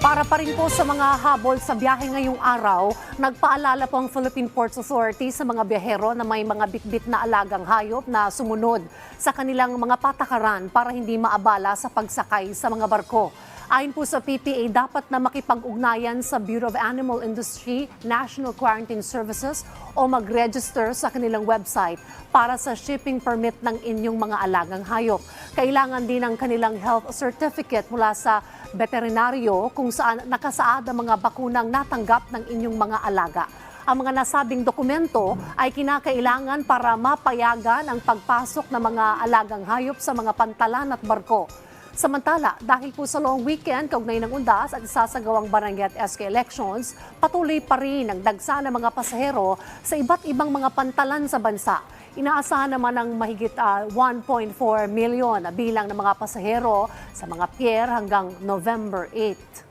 Para pa rin po sa mga habol sa biyahe ngayong araw, nagpaalala po ang Philippine Ports Authority sa mga biyahero na may mga bitbit na alagang hayop na sumunod sa kanilang mga patakaran para hindi maabala sa pagsakay sa mga barko. Ayon po sa PPA, dapat na makipag-ugnayan sa Bureau of Animal Industry, National Quarantine Services o mag-register sa kanilang website para sa shipping permit ng inyong mga alagang hayop. Kailangan din ng kanilang health certificate mula sa veterinaryo kung saan nakasaad ang mga bakunang natanggap ng inyong mga alaga. Ang mga nasabing dokumento ay kinakailangan para mapayagan ang pagpasok ng mga alagang hayop sa mga pantalan at barko. Samantala, dahil po sa long weekend, kaugnay ng undas at isasagawang barangay at SK elections, patuloy pa rin ang dagsa ng mga pasahero sa iba't ibang mga pantalan sa bansa. Inaasahan naman ng mahigit ah, 1.4 milyon na bilang ng mga pasahero sa mga pier hanggang November 8.